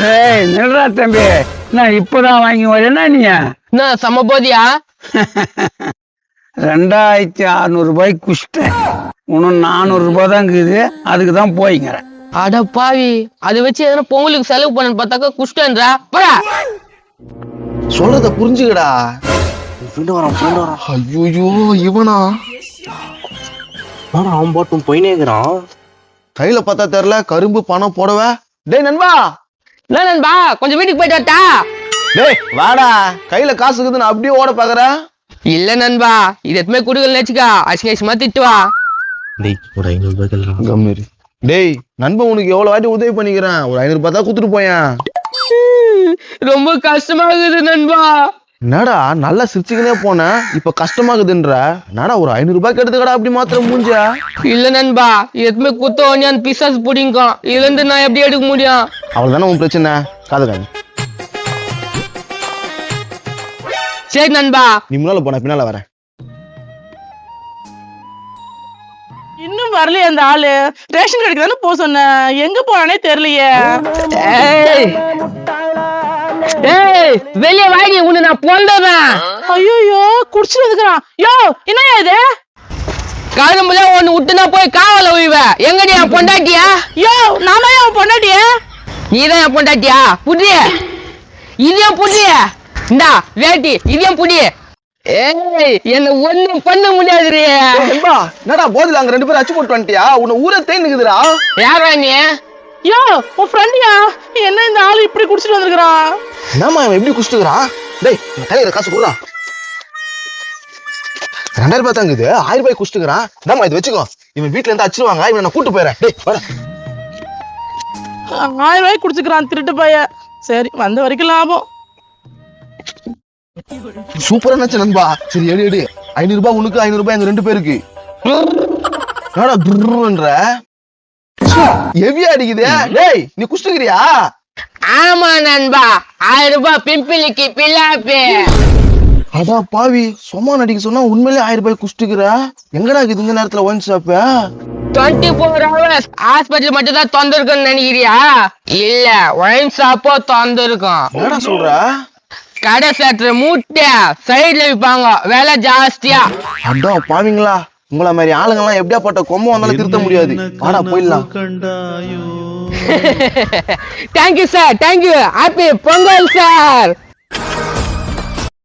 டேய் நில்றா தம்பி. நான் இப்பதான் வாங்கி வரேன்னா நீ? என்ன சம போதியா? ரெண்டாயிரத்தி அறுநூறு ரூபாய்க்கு குஷ்டேன். இன்னும் நானூறு ரூபாய் தான் இருக்குது. அதுக்கு தான் போய்ங்கிறேன் அட பாவி அதை வச்சு எதனா பொங்கலுக்கு செலவு பண்ணு பார்த்தாக்கா குஷ்டன்றா. போடா. சொல்றத புரிஞ்சுக்கடா. ஃப்ரெண்டு வரான் ஃப்ரெண்டு வரான். ஐயோ இவனா? அவன் பாட்டும் போயினே இருக்கிறான் கையில பார்த்தா தெரியல கரும்பு பணம் போடவே. டேய் நண்பா. என்ன நண்பா? கொஞ்சம் வீட்டுக்கு போயிட்டு வரட்டா? டேய் வாடா. கையில காசு இருக்குது நான் அப்படியே ஓட பாக்குறேன் இல்ல நண்பா இது எதுவுமே குடுக்கல வச்சுக்கா அசிங்கமா திட்டுவா டேய் ஒரு ஐநூறு ரூபாய். கம்மிரி டேய் நண்பன் உனக்கு எவ்வளவு வாட்டி உதவி பண்ணிக்கிறேன்? ஒரு ஐநூறு ரூபாய் தான் குத்துட்டு போயேன். ரொம்ப கஷ்டமா இருக்குது நண்பா. என்னடா நல்லா சிரிச்சுக்கினே போனேன் இப்ப கஷ்டமாகுதுன்ற. என்னடா ஒரு ஐநூறு ரூபாய் எடுத்துக்கடா அப்படி மாத்திரம் மூஞ்சா இல்ல நண்பா எதுவுமே குத்த ஒன்னியான் பிசாஸ் பிடிக்கும் இதுல இருந்து நான் எப்படி எடுக்க முடியும்? அவ்வளவுதானே உன் பிரச்சனை? காது காது. சரி நண்பா. நீ முன்னால போன பின்னால வரேன் இன்னும் வரலையே அந்த ஆளு. ரேஷன் கடைக்கு தானே போக சொன்னேன் எங்க போனானே தெரியலையே. ஏய் ஏய் வெளியே வாடி உன்னை நான் பொந்தறேன் ஐயோ குடிச்சிட்டு வந்துக்கிறான் யோ என்னய்யா இது? கரும்புல ஒண்ணு விட்டுனா போய் காவல உய்வ. எங்கடி என் பொண்டாட்டியா? யோ நானா அவன் பொண்டாட்டிய? நீதான் என் பொண்டாட்டியா? புடி இதையும் புடி இந்தா வேட்டி இதையும் புடி ஏய் என்ன ஒண்ணும் பண்ண முடியாதுரி. நண்பா என்னடா போதில அங்க ரெண்டு பேரும் அச்சு போட்டு வந்துட்டியா? உன்னை ஊரே தேன் நிக்குதுடா யாரா நீ? யோ உன் ஃப்ரெண்டியா என்ன இந்த ஆளு இப்படி குடிச்சிட்டு வந்திருக்கிறான் என்னம்மா இவன் எப்படி குடிச்சிட்டுக்கிறான் டேய் இந்த காசு கொடுறா ரெண்டாயிரம் ரூபாய் இருக்குது ஆயிரம் ரூபாய் குடிச்சிட்டுக்கிறான் என்னம்மா இது வச்சுக்கோ. இவன் வீட்ல இருந்து அடிச்சிருவாங்க. இவன் நான் கூட்டு போயிடுறேன். டேய் வர ஆயிரம் ரூபாய்க்கு குடிச்சுக்கிறான் திருட்டு பைய. சரி வந்த வரைக்கும் லாபம். சூப்பரா நினைச்ச நண்பா. சரி எடு எடு. ஐநூறு ரூபாய் உனக்கு ஐநூறு ரூபாய் எங்க ரெண்டு பேருக்கு. என்னடா ஹெவியா அடிக்குது. டேய் நீ குடிச்சிட்டுக்கிறியா ஆமா நண்பா. ஆயிரம் ரூபாய் பிம்பிளிக்கு பில்லாப்பி அடா பாவி. சும்மா நடிக்க சொன்னா உண்மையிலே ஆயிரம் ரூபாய் குடிச்சிட்டுக்கிற எங்கடா இருக்குது இந்த நேரத்துல wine shop twenty four hours hospital மட்டும் தான் திறந்திருக்குன்னு நினைக்கிறியா? இல்ல ஒயின் ஷாப்போ திறந்திருக்கும். என்னடா சொல்ற? கடை சற்று மூட்டை சைடுல விற்பாங்க விலை ஜாஸ்தியா. அடா பாவிங்களா. உங்கள மாதிரி ஆளுங்கெல்லாம் எப்படியாப்பட்ட கொம்ப வந்தாலும் திருத்த முடியாது. வாடா போயிடலாம். Thank you sir thank you happy Pongal sir